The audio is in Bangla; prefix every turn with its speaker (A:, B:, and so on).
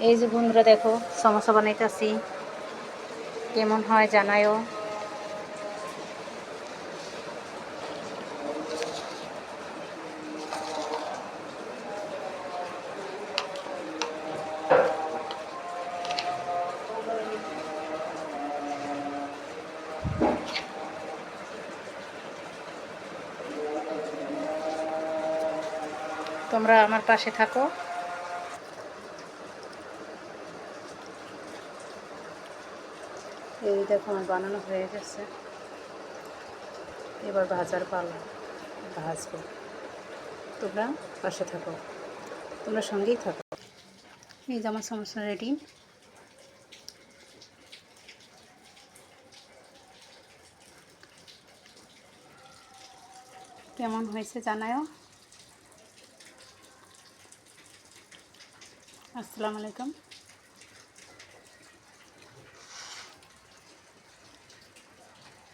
A: এই যে বন্ধুরা দেখো সমস্যা বানাইতেছি। কেমন হয় জানায়ও। তোমরা আমার পাশে থাকো। এই দেখো আমার বানানো হয়ে গেছে। এবার ভাজার পালা ভাজবো। তোমরা পাশে থাকো। তোমরা সঙ্গেই থাকো। এই যে আমার সমস্যা রেডি। কেমন হয়েছে জানায়ও। আসসালামু আলাইকুম।